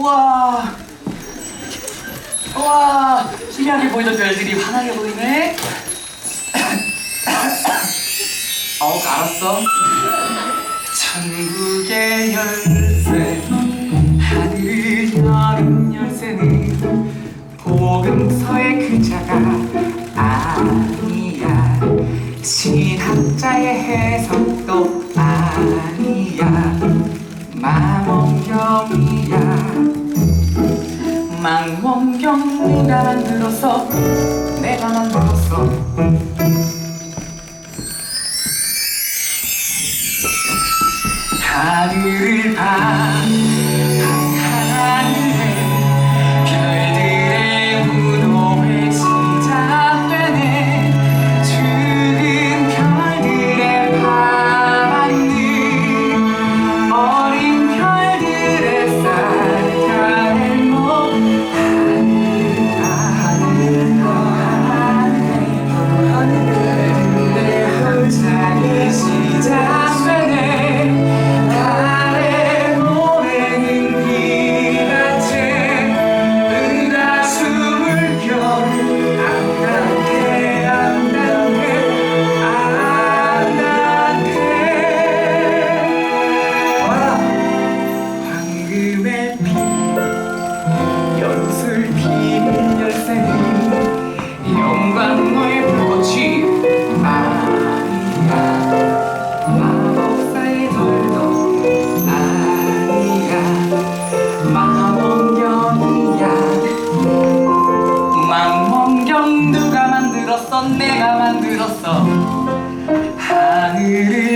우와. 우와. 희미하게 보이던 별들이 환하게 보이네. 어우, 알았어. 천국의 열쇠, 하늘을 여는 열쇠는 복음서의 그자가 아니야. 신학자의 해석도 아니야. 망 네가 만들었어. 내가 만들었어. 하늘을 봐 넌 내가 만들었어. 하늘을